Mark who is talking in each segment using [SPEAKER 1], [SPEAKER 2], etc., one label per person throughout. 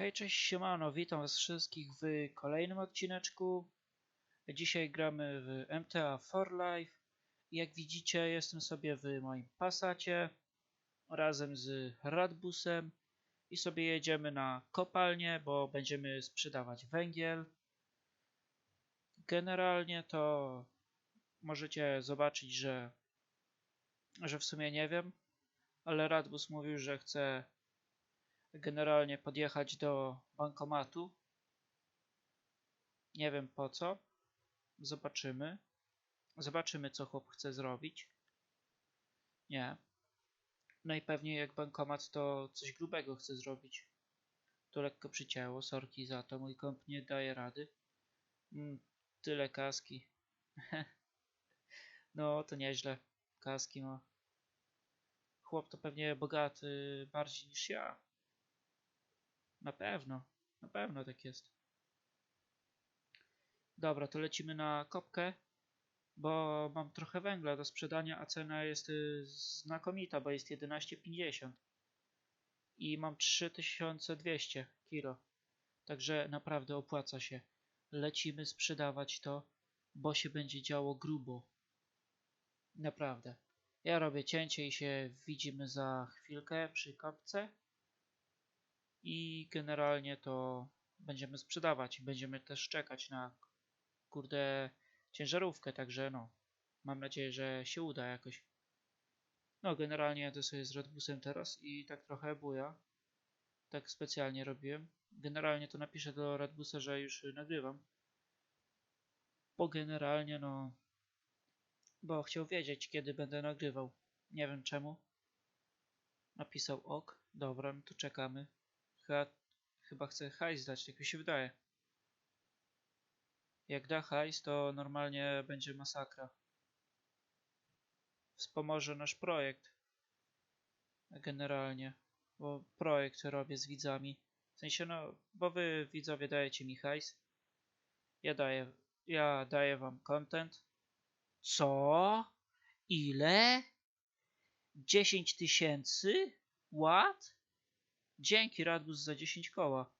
[SPEAKER 1] Hej, cześć, siemano, witam was wszystkich w kolejnym odcineczku. Dzisiaj gramy w MTA for Life. Jak widzicie, jestem sobie w moim Passacie razem z Radbusem i sobie jedziemy na kopalnię, bo będziemy sprzedawać węgiel. Generalnie to możecie zobaczyć, że, że w sumie nie wiem, ale Radbus mówił, że chce generalnie podjechać do bankomatu. Nie wiem po co. Zobaczymy. Zobaczymy, co chłop chce zrobić. Nie. Najpewniej jak bankomat, to coś grubego chce zrobić. To lekko przycięło, sorki za to, mój komp nie daje rady. Mm, tyle kaski. no, to nieźle. Kaski ma. Chłop to pewnie bogaty bardziej niż ja. Na pewno, na pewno tak jest. Dobra, to lecimy na kopkę, bo mam trochę węgla do sprzedania, a cena jest y, znakomita, bo jest 11,50 i mam 3200 kilo. Także naprawdę opłaca się. Lecimy sprzedawać to, bo się będzie działo grubo. Naprawdę. Ja robię cięcie i się widzimy za chwilkę przy kopce i generalnie to będziemy sprzedawać. Będziemy też czekać na kurde ciężarówkę, także no, mam nadzieję, że się uda jakoś. No, generalnie jadę sobie z Redbusem teraz i tak trochę buja. Tak specjalnie robiłem. Generalnie to napiszę do Redbusa, że już nagrywam. Bo generalnie no, bo chciał wiedzieć, kiedy będę nagrywał. Nie wiem czemu. Napisał ok. Dobra, no to czekamy. Chyba, chyba chce hajs dać, tak mi się wydaje. Jak da hajs, to normalnie będzie masakra. Wspomoże nasz projekt. Generalnie. Bo projekt robię z widzami. W sensie, no, bo wy widzowie dajecie mi hajs. Ja daję, ja daję wam content. Co? Ile? 10 tysięcy? What? Dzięki Radbus za 10 koła.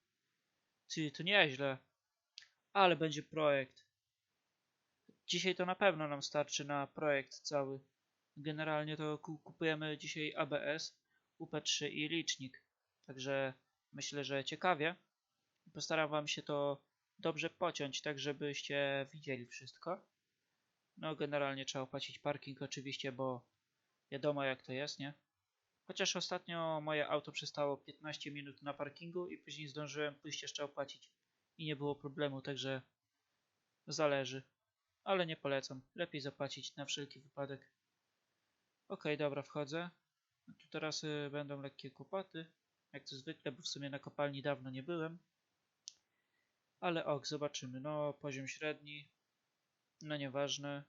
[SPEAKER 1] Ty, to nieźle. Ale będzie projekt. Dzisiaj to na pewno nam starczy na projekt cały. Generalnie to kupujemy dzisiaj ABS, UP3 i licznik. Także myślę, że ciekawie. Postaram wam się to dobrze pociąć, tak żebyście widzieli wszystko. No generalnie trzeba opłacić parking oczywiście, bo wiadomo jak to jest, nie? Chociaż ostatnio moje auto przestało 15 minut na parkingu i później zdążyłem pójść jeszcze opłacić i nie było problemu, także zależy. Ale nie polecam. Lepiej zapłacić na wszelki wypadek. Ok, dobra, wchodzę. Tu teraz y, będą lekkie kłopoty. Jak to zwykle, bo w sumie na kopalni dawno nie byłem. Ale ok, zobaczymy. No, poziom średni. No, nieważne.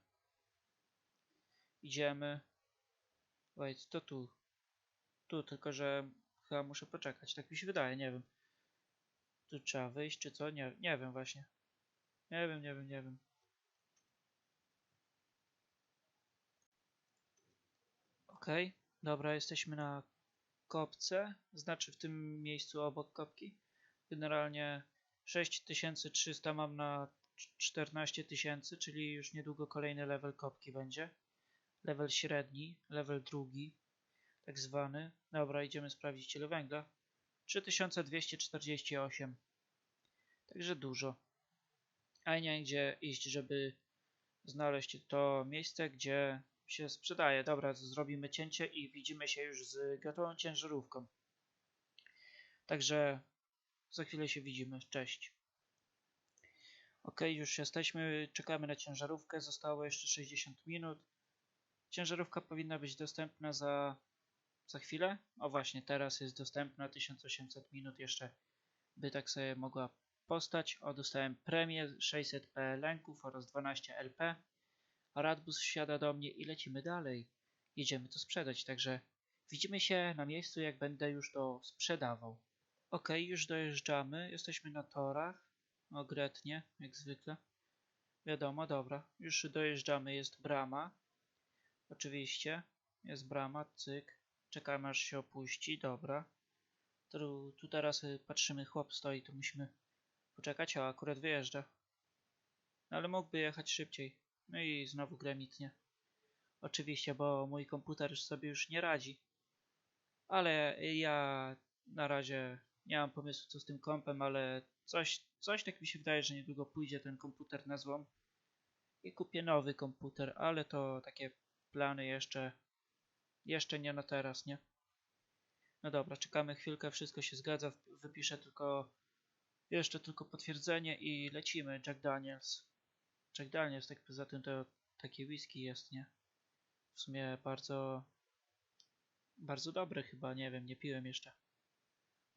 [SPEAKER 1] Idziemy. Wait, to tu. Tu, tylko że chyba muszę poczekać. Tak mi się wydaje, nie wiem. Tu trzeba wyjść, czy co? Nie, nie wiem właśnie. Nie wiem, nie wiem, nie wiem. Okej, okay, dobra, jesteśmy na kopce. Znaczy w tym miejscu obok kopki. Generalnie 6300 mam na 14000, czyli już niedługo kolejny level kopki będzie. Level średni, level drugi tak zwany. Dobra, idziemy sprawdzić ile węgla. 3248. Także dużo. A nie gdzie iść, żeby znaleźć to miejsce, gdzie się sprzedaje. Dobra, zrobimy cięcie i widzimy się już z gotową ciężarówką. Także za chwilę się widzimy. Cześć. Ok, już jesteśmy. Czekamy na ciężarówkę. Zostało jeszcze 60 minut. Ciężarówka powinna być dostępna za za chwilę. O właśnie, teraz jest dostępna 1800 minut jeszcze, by tak sobie mogła postać. O, dostałem premię 600 PLN-ków oraz 12 LP. Radbus wsiada do mnie i lecimy dalej. Jedziemy to sprzedać, także widzimy się na miejscu, jak będę już to sprzedawał. Ok, już dojeżdżamy. Jesteśmy na torach. Ogretnie, jak zwykle. Wiadomo, dobra. Już dojeżdżamy, jest brama. Oczywiście, jest brama, cyk. Czekamy aż się opuści, dobra. Tu, tu teraz y, patrzymy, chłop stoi, to musimy poczekać, a akurat wyjeżdża. No, ale mógłby jechać szybciej. No i znowu gremitnie. Oczywiście, bo mój komputer sobie już nie radzi. Ale ja na razie nie mam pomysłu co z tym kompem, ale coś, coś tak mi się wydaje, że niedługo pójdzie ten komputer na złom. I kupię nowy komputer, ale to takie plany jeszcze, jeszcze nie na teraz, nie? No dobra, czekamy chwilkę, wszystko się zgadza, wypiszę tylko jeszcze tylko potwierdzenie i lecimy. Jack Daniels. Jack Daniels, tak poza tym to takie whisky jest, nie? W sumie bardzo, bardzo dobre chyba, nie wiem, nie piłem jeszcze.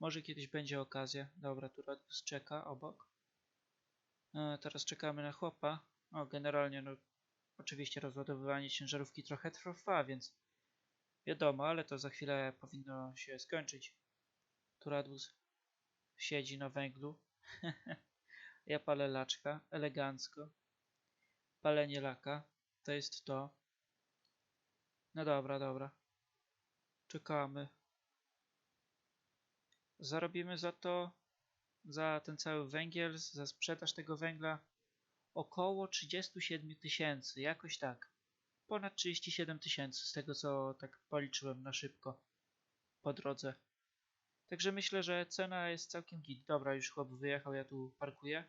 [SPEAKER 1] Może kiedyś będzie okazja. Dobra, tu Radbus czeka obok. E, teraz czekamy na chłopa. O, generalnie, no, oczywiście rozładowywanie ciężarówki trochę trwa, więc wiadomo, ale to za chwilę powinno się skończyć. Tu Radbus siedzi na węglu. ja palę laczka, elegancko. Palenie laka, to jest to. No dobra, dobra. Czekamy. Zarobimy za to, za ten cały węgiel, za sprzedaż tego węgla około 37 tysięcy, jakoś tak. Ponad 37 tysięcy z tego co tak policzyłem na szybko po drodze. Także myślę, że cena jest całkiem git. Dobra, już chłop wyjechał, ja tu parkuję.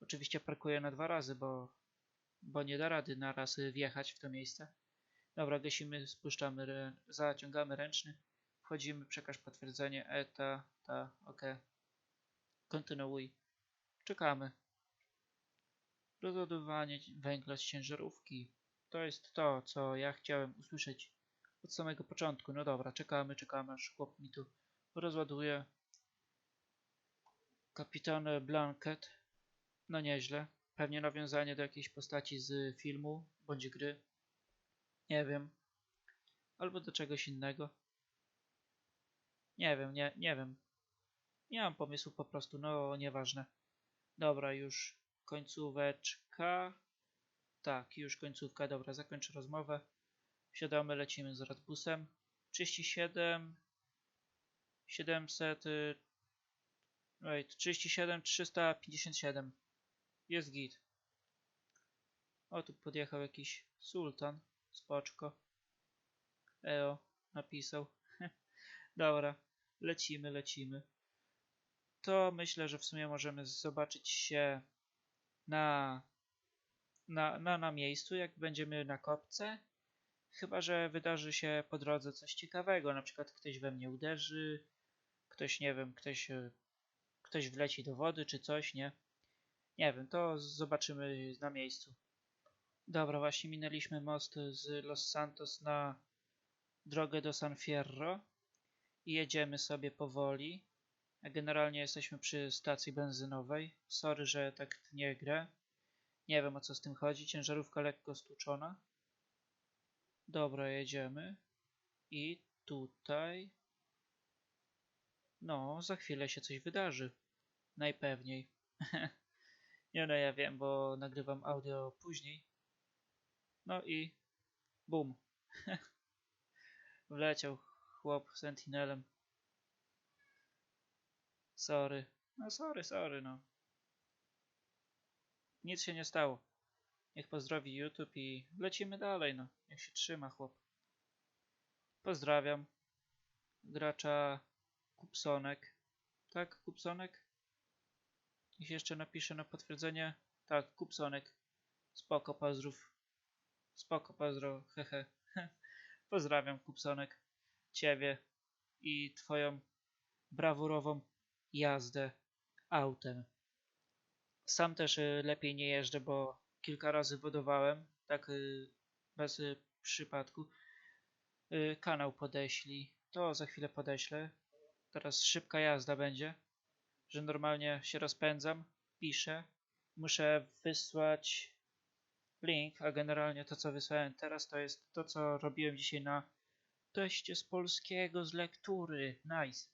[SPEAKER 1] Oczywiście parkuję na dwa razy, bo, bo nie da rady na raz wjechać w to miejsce. Dobra, gasimy, spuszczamy, zaciągamy ręczny. Wchodzimy, przekaż potwierdzenie, e, ta, ta, ok. Kontynuuj. Czekamy. Rozładowanie węgla z ciężarówki. To jest to, co ja chciałem usłyszeć od samego początku. No dobra, czekamy, czekamy, aż chłop mi tu rozładuje. Kapitan Blanket. No nieźle. Pewnie nawiązanie do jakiejś postaci z filmu bądź gry. Nie wiem. Albo do czegoś innego. Nie wiem, nie, nie wiem. Nie mam pomysłu po prostu, no nieważne. Dobra, już końcóweczka. Tak, już końcówka, dobra, zakończę rozmowę. Siadamy, lecimy z Radbusem. 37 700 wait, 37 357 jest git. O, tu podjechał jakiś sultan. Spoczko. Eo, napisał. Dobra, lecimy, lecimy. To myślę, że w sumie możemy zobaczyć się na, na, na, na miejscu, jak będziemy na kopce. Chyba, że wydarzy się po drodze coś ciekawego, na przykład ktoś we mnie uderzy, ktoś, nie wiem, ktoś, ktoś wleci do wody czy coś, nie? Nie wiem, to zobaczymy na miejscu. Dobra, właśnie minęliśmy most z Los Santos na drogę do San Fierro i jedziemy sobie powoli. Generalnie jesteśmy przy stacji benzynowej. Sorry, że tak nie grę. Nie wiem o co z tym chodzi. Ciężarówka lekko stłuczona. Dobra, jedziemy. I tutaj... No, za chwilę się coś wydarzy. Najpewniej. nie no, ja wiem, bo nagrywam audio później. No i bum. Wleciał chłop sentinelem. Sorry. No sorry, sorry, no. Nic się nie stało. Niech pozdrowi YouTube i lecimy dalej, no. Niech się trzyma chłop. Pozdrawiam. Gracza Kupsonek. Tak, Kupsonek? Niech jeszcze napisze na potwierdzenie. Tak, Kupsonek. Spoko, pozdrów. Spoko, pozdro, hehe. Pozdrawiam, Kupsonek, Ciebie i Twoją brawurową jazdę autem. Sam też y, lepiej nie jeżdżę, bo kilka razy wodowałem, tak y, bez y, przypadku. Kanał podeślij, to za chwilę podeślę. Teraz szybka jazda będzie, że normalnie się rozpędzam, piszę. Muszę wysłać link, a generalnie to co wysłałem teraz to jest to co robiłem dzisiaj na teście z polskiego z lektury. Nice.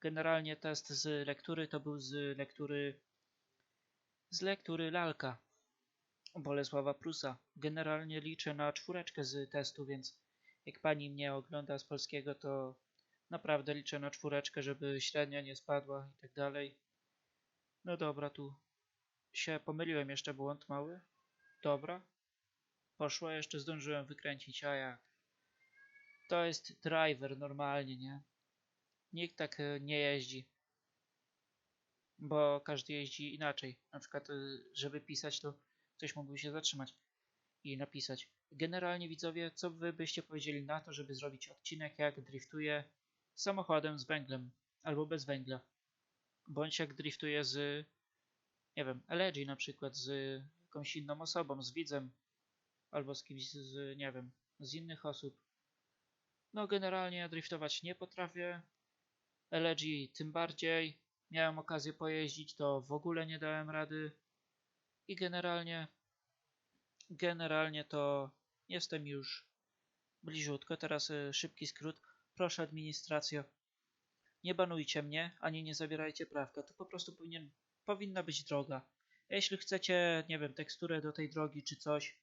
[SPEAKER 1] Generalnie test z lektury to był z lektury z lektury lalka Bolesława Prusa. Generalnie liczę na czwóreczkę z testu, więc jak pani mnie ogląda z polskiego, to Naprawdę liczę na czwóreczkę, żeby średnia nie spadła i tak dalej. No dobra, tu się pomyliłem, jeszcze błąd mały. Dobra. Poszło, jeszcze zdążyłem wykręcić, a jak? To jest driver normalnie, nie? Nikt tak e, nie jeździ. Bo każdy jeździ inaczej. Na przykład, e, żeby pisać, to ktoś mógłby się zatrzymać i napisać. Generalnie widzowie, co wy byście powiedzieli na to, żeby zrobić odcinek, jak driftuję samochodem z węglem albo bez węgla? Bądź jak driftuję z, nie wiem, LG na przykład, z jakąś inną osobą, z widzem albo z kimś z, nie wiem, z innych osób. No generalnie driftować nie potrafię. LG tym bardziej. Miałem okazję pojeździć, to w ogóle nie dałem rady. I generalnie generalnie to jestem już bliziutko. Teraz y, szybki skrót. Proszę administracjo, nie banujcie mnie, ani nie zabierajcie prawka. To po prostu powinien, powinna być droga. Jeśli chcecie, nie wiem, teksturę do tej drogi czy coś,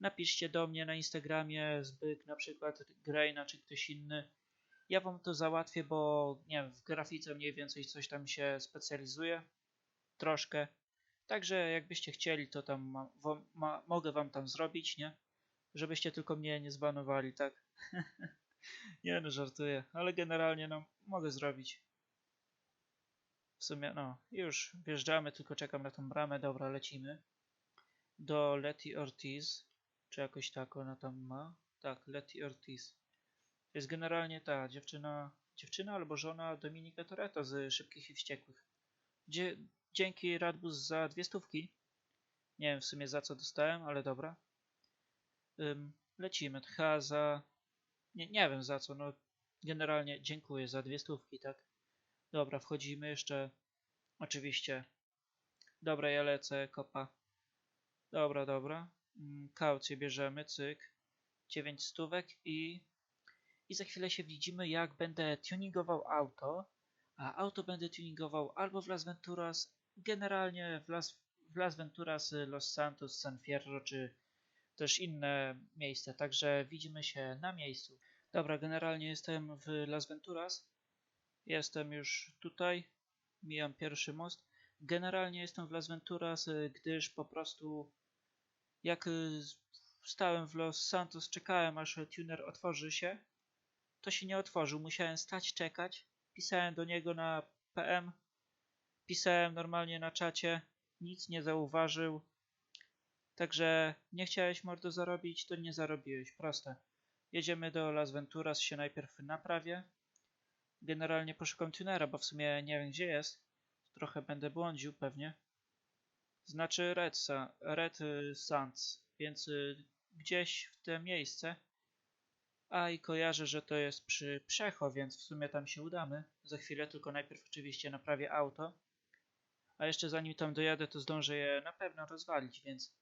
[SPEAKER 1] napiszcie do mnie na Instagramie, zbyk na przykład Grejna czy ktoś inny. Ja wam to załatwię, bo nie wiem, w grafice mniej więcej coś tam się specjalizuje. Troszkę. Także jakbyście chcieli, to tam ma, wam, ma, mogę wam tam zrobić, nie? Żebyście tylko mnie nie zbanowali, tak? nie no, żartuję. Ale generalnie no, mogę zrobić. W sumie, no, już wjeżdżamy, tylko czekam na tą bramę. Dobra, lecimy. Do Letty Ortiz. Czy jakoś tak ona tam ma? Tak, Letty Ortiz. Jest generalnie ta dziewczyna, dziewczyna albo żona Dominika Toretto z Szybkich i Wściekłych. Dzięki Radbus za dwie stówki. Nie wiem w sumie za co dostałem, ale dobra. Ym, lecimy. Tcha za... Nie, nie wiem za co, no generalnie dziękuję za dwie stówki, tak? Dobra, wchodzimy jeszcze. Oczywiście. Dobra, ja lecę, kopa. Dobra, dobra. Kaucję bierzemy, cyk. 9 stówek i... I za chwilę się widzimy, jak będę tuningował auto. A auto będę tuningował albo w Las Venturas, generalnie w Las, w Las Venturas, Los Santos, San Fierro, czy też inne miejsca. Także widzimy się na miejscu. Dobra, generalnie jestem w Las Venturas. Jestem już tutaj. Mijam pierwszy most. Generalnie jestem w Las Venturas, y, gdyż po prostu jak y, stałem w Los Santos, czekałem aż tuner otworzy się. To się nie otworzył. Musiałem stać, czekać. Pisałem do niego na PM. Pisałem normalnie na czacie. Nic nie zauważył. Także nie chciałeś mordo zarobić, to nie zarobiłeś. Proste. Jedziemy do Las Venturas, się najpierw naprawię. Generalnie poszukam tunera, bo w sumie nie wiem gdzie jest. Trochę będę błądził pewnie. Znaczy Red, Red Sands, więc y, gdzieś w te miejsce. A i kojarzę, że to jest przy Przecho, więc w sumie tam się udamy. Za chwilę, tylko najpierw oczywiście naprawię auto. A jeszcze zanim tam dojadę, to zdążę je na pewno rozwalić, więc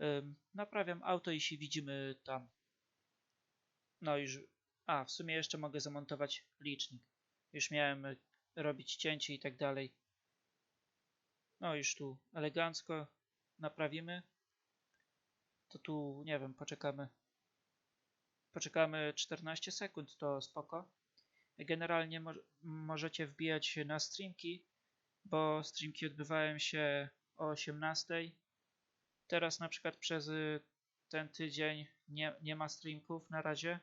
[SPEAKER 1] ym, naprawiam auto i się widzimy tam. No już... A, w sumie jeszcze mogę zamontować licznik. Już miałem robić cięcie i tak dalej. No już tu elegancko naprawimy. To tu, nie wiem, poczekamy. Poczekamy 14 sekund, to spoko. Generalnie mo możecie wbijać na streamki, bo streamki odbywają się o 18. Teraz na przykład przez y, ten tydzień nie, nie ma streamków na razie.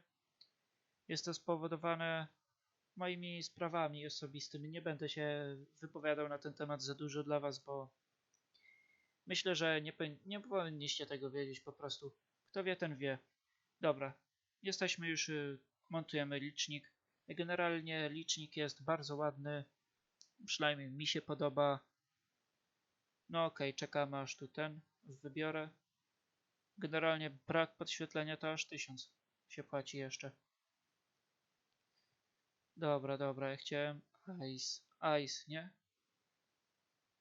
[SPEAKER 1] Jest to spowodowane moimi sprawami osobistymi. Nie będę się wypowiadał na ten temat za dużo dla Was, bo myślę, że nie, nie powinniście tego wiedzieć po prostu. Kto wie, ten wie. Dobra, jesteśmy już, y, montujemy licznik. Generalnie licznik jest bardzo ładny, przynajmniej mi się podoba. No okay, czekamy aż tu ten wybiorę. Generalnie brak podświetlenia to aż 1000 się płaci jeszcze. Dobra, dobra, ja chciałem Ice. Ice, nie?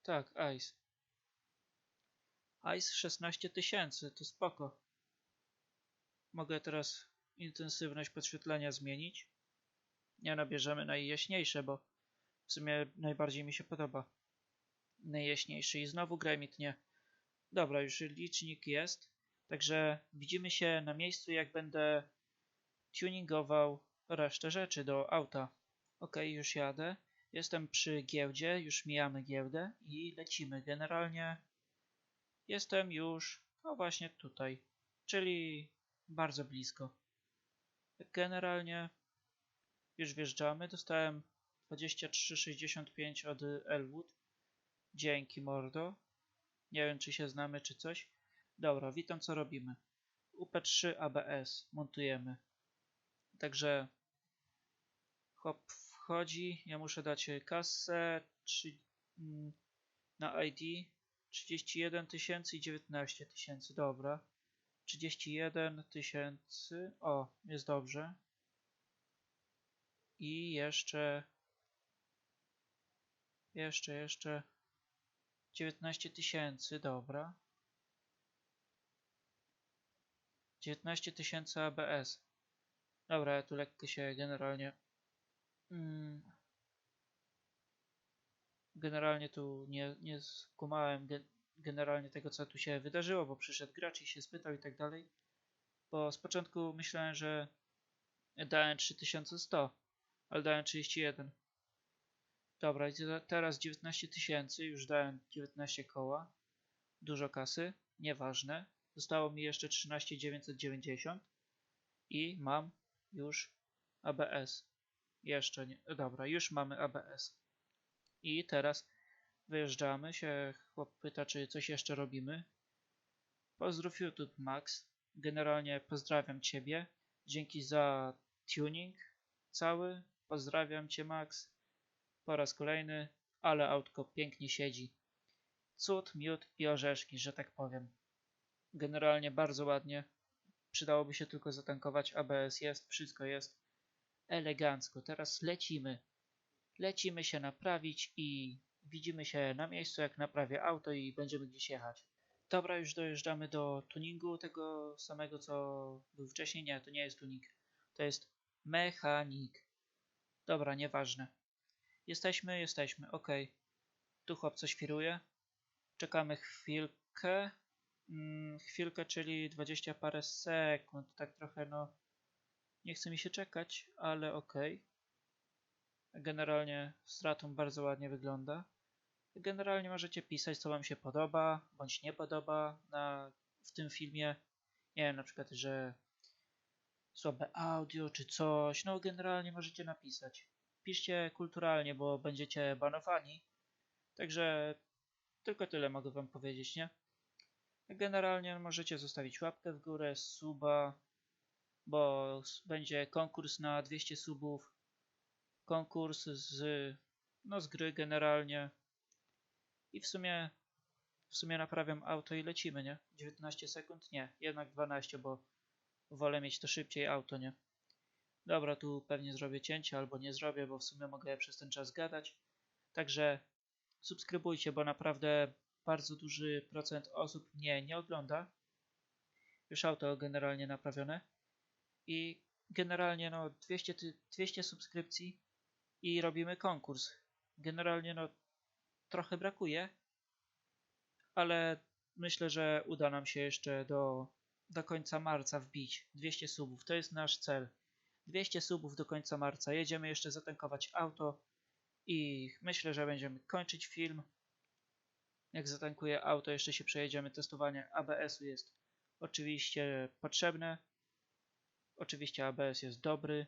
[SPEAKER 1] Tak, Ice. Ice 16 tysięcy, to spoko. Mogę teraz intensywność podświetlenia zmienić. Nie nabierzemy najjaśniejsze, bo w sumie najbardziej mi się podoba. Najjaśniejszy i znowu grę mi tnie. Dobra, już licznik jest. Także widzimy się na miejscu, jak będę tuningował resztę rzeczy do auta. Ok, już jadę. Jestem przy giełdzie, już mijamy giełdę i lecimy. Generalnie jestem już, no właśnie tutaj, czyli bardzo blisko. Generalnie już wjeżdżamy. Dostałem 23,65 od Elwood. Dzięki mordo. Nie wiem czy się znamy czy coś. Dobra, witam co robimy. UP3 ABS montujemy. Także hop wchodzi. Ja muszę dać kasę 3, mm, na ID 31 tysięcy i 19 tysięcy. Dobra. 31 tysięcy. O, jest dobrze. I jeszcze jeszcze, jeszcze 19 tysięcy, dobra. 19 tysięcy ABS. Dobra, ja tu lekko się generalnie... Mm, generalnie tu nie, nie skumałem ge, generalnie tego, co tu się wydarzyło, bo przyszedł gracz i się spytał i tak dalej. Bo z początku myślałem, że dałem 3100, ale dałem 31. Dobra, teraz 19 tysięcy, już dałem 19 koła. Dużo kasy, nieważne. Zostało mi jeszcze 13 990 i mam już ABS. Jeszcze nie, dobra, już mamy ABS. I teraz wyjeżdżamy się, chłop pyta, czy coś jeszcze robimy. Pozdrów YouTube Max. Generalnie pozdrawiam Ciebie. Dzięki za tuning cały. Pozdrawiam Cię Max. Po raz kolejny, ale autko pięknie siedzi. Cud, miód i orzeszki, że tak powiem. Generalnie bardzo ładnie. Przydałoby się tylko zatankować. ABS jest, wszystko jest. Elegancko. Teraz lecimy. Lecimy się naprawić i widzimy się na miejscu, jak naprawię auto i będziemy gdzieś jechać. Dobra, już dojeżdżamy do tuningu tego samego, co był wcześniej. Nie, to nie jest tuning. To jest mechanik. Dobra, nieważne. Jesteśmy, jesteśmy, ok. Tu chłopca świruje. Czekamy chwilkę. Hmm, chwilkę, czyli 20 parę sekund. Tak trochę, no... Nie chce mi się czekać, ale ok. Generalnie stratą bardzo ładnie wygląda. Generalnie możecie pisać, co wam się podoba, bądź nie podoba na, w tym filmie. Nie wiem, na przykład, że słabe audio, czy coś. No, generalnie możecie napisać piszcie kulturalnie, bo będziecie banowani. Także tylko tyle mogę wam powiedzieć, nie? Generalnie możecie zostawić łapkę w górę, suba, bo będzie konkurs na 200 subów. Konkurs z, no z gry generalnie. I w sumie, w sumie naprawiam auto i lecimy, nie? 19 sekund? Nie, jednak 12, bo wolę mieć to szybciej auto, nie? Dobra, tu pewnie zrobię cięcie albo nie zrobię, bo w sumie mogę przez ten czas gadać. Także subskrybujcie, bo naprawdę bardzo duży procent osób mnie nie ogląda. Już auto generalnie naprawione. I generalnie no 200, 200 subskrypcji i robimy konkurs. Generalnie no trochę brakuje, ale myślę, że uda nam się jeszcze do, do końca marca wbić 200 subów. To jest nasz cel. 200 subów do końca marca. Jedziemy jeszcze zatankować auto i myślę, że będziemy kończyć film. Jak zatankuję auto, jeszcze się przejedziemy. Testowanie ABS-u jest oczywiście potrzebne. Oczywiście ABS jest dobry.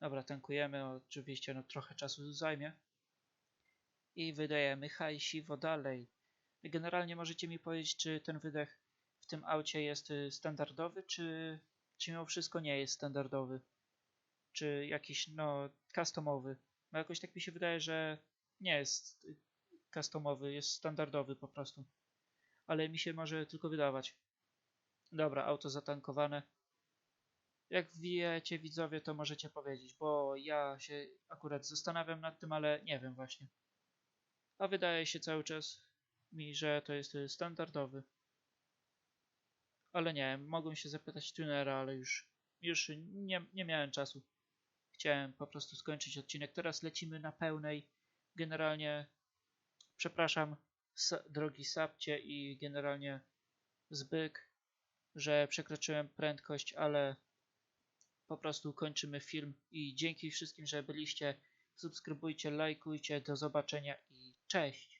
[SPEAKER 1] Dobra, tankujemy. Oczywiście no, trochę czasu zajmie. I wydajemy hajsiwo dalej. Generalnie możecie mi powiedzieć, czy ten wydech w tym aucie jest y, standardowy, czy, czy mimo wszystko nie jest standardowy czy jakiś no customowy. Bo jakoś tak mi się wydaje, że nie jest customowy, jest standardowy po prostu. Ale mi się może tylko wydawać. Dobra, auto zatankowane. Jak wiecie widzowie, to możecie powiedzieć, bo ja się akurat zastanawiam nad tym, ale nie wiem właśnie. A wydaje się cały czas mi, że to jest standardowy. Ale nie, mogłem się zapytać tunera, ale już, już nie, nie miałem czasu chciałem po prostu skończyć odcinek. Teraz lecimy na pełnej. Generalnie przepraszam drogi Sapcie i generalnie Zbyk, że przekroczyłem prędkość, ale po prostu kończymy film i dzięki wszystkim, że byliście. Subskrybujcie, lajkujcie, do zobaczenia i cześć!